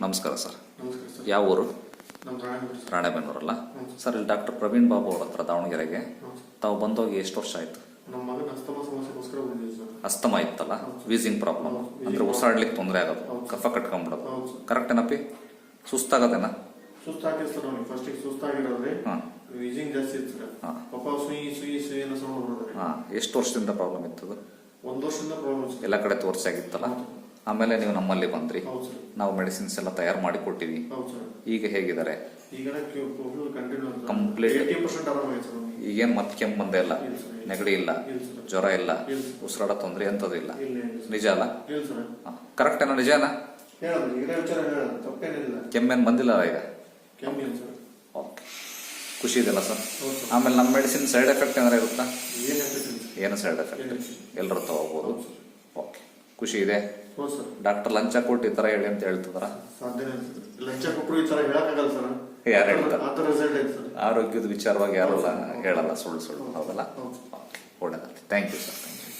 ನಮಸ್ಕಾರ ಸರ್. ಯಾವ ಊರು? ರಾಣೆಬೆನ್ನೂರಲ್ಲ? ಸರ್. ಇಲ್ಲಿ ಡಾಕ್ಟರ್ ಪ್ರವೀಣ್ ಬಾಬು ಅವ್ರ ಹತ್ರ ದಾವಣಗೆರೆಗೆ. ತಾವು ಬಂದೋಗಿ ಎಷ್ಟು ವರ್ಷ ಆಯ್ತು? ಅಸ್ತಮ ಇತ್ತಲ್ಲ. Wheezing problem. ಅಂದ್ರೆ ಉಸಿರಾಡ್ಲಿಕ್ಕೆ ತೊಂದರೆ ಆಗೋದು. ಕಫ ಕಟ್ಕೊಂಡ್ಬಿಡೋದು. ಕರೆಕ್ಟ್ ಏನಪ್ಪಿ? ಸುಸ್ತಾಗದೇನ? ಎಷ್ಟು ವರ್ಷದಿಂದ ಪ್ರಾಬ್ಲಮ್ ಇತ್ತು ಎಲ್ಲ ಕಡೆ ತೋರಿಸಾಗಿತ್ತಲ್ಲ ಆಮೇಲೆ ನೀವು ನಮ್ಮಲ್ಲಿ ಬಂದ್ರಿ. ಹೌದು ಸರ್. ನಾವು ಮೆಡಿಸಿನ್ಸ್ ಎಲ್ಲ ತಯಾರು ಮಾಡಿ ಕೊಟ್ಟಿವಿ ಹೌದು ಸರ್. ಈಗ ಹೇಗಿದ್ದಾರೆ? ಈಗ ಕಂಟಿನ್ಯೂ. Eighty percent sir. ಈಗೇನು ಮತ್ತೆ ಕೆಮ್ಮು ಬಂದೇ ಇಲ್ಲ? ಇಲ್ಲ ಸರ್ ನೆಗಡಿ ಇಲ್ಲ? ಇಲ್ಲ ಸರ್. ಜ್ವರ ಇಲ್ಲ? ಇಲ್ಲ ಸರ್. ಉಸಿರಾಡ ತೊಂದರೆ ಎಂಥದ್ದು ಇಲ್ಲ? ಇಲ್ಲ ಇಲ್ಲ ಸರ್. ನಿಜ ಅಲ್ಲ? ಇಲ್ಲ ಸರ್. ಕರೆಕ್ಟ್ ಏನೋ ನಿಜ ಹೇಳೋದು ಈಗ ವಿಚಾರ ಹೇಳೋದು. ತಪ್ಪೇನಿಲ್ಲ. ಕೆಮ್ಮೇನು ಬಂದಿಲ್ಲ ಈಗ? ಕೆಮ್ಮಿಲ್ಲ ಸರ್. ಓಕೆ. ಖುಷಿ ಇದೆಯಲ್ಲ ಸರ್? ಹೌದು ಸರ್. ಆಮೇಲೆ ನಮ್ಮ ಮೆಡಿಸಿನ್ ಸೈಡ್ ಎಫೆಕ್ಟ್ ಏನಾರ ಇರುತ್ತಾ? ಏನು ಏನು ಸೈಡ್ ಎಫೆಕ್ಟ್ ಎಲ್ಲರೂ ತಗೋಬೋದು. ಹೌದು ಸರ್. ಓಕೆ ಖುಷಿ ಇದೆ. ಹೌದು ಸರ್. ಡಾಕ್ಟರ್ ಲಂಚ ಕೊಟ್ಟು ಈ ತರ ಹೇಳಿ ಅಂತ ಹೇಳ್ತದ್ರ? ಸಾಧ್ಯನೇ ಇಲ್ಲ ಸರ್. ಲಂಚ ಕೊಟ್ಟರು ಈ ತರ ಹೇಳಕ್ಕಾಗಲ್ಲ ಸರ್. ಯಾರು ಹೇಳ್ತಾರೆ? ಆ ಥರ ರಿಸಲ್ಟ್ ಐತೆ ಸರ್. ಆರೋಗ್ಯದ ವಿಚಾರವಾಗಿ ಯಾರು ಹೇಳಲ್ಲ ಸುಳ್ಳು ಸುಳ್ಳು. ಹೌದಲ್ಲ? ಹೌದು okay ಒಳ್ಳೆದಾಗ್ಲಿ. Thank you sir thank you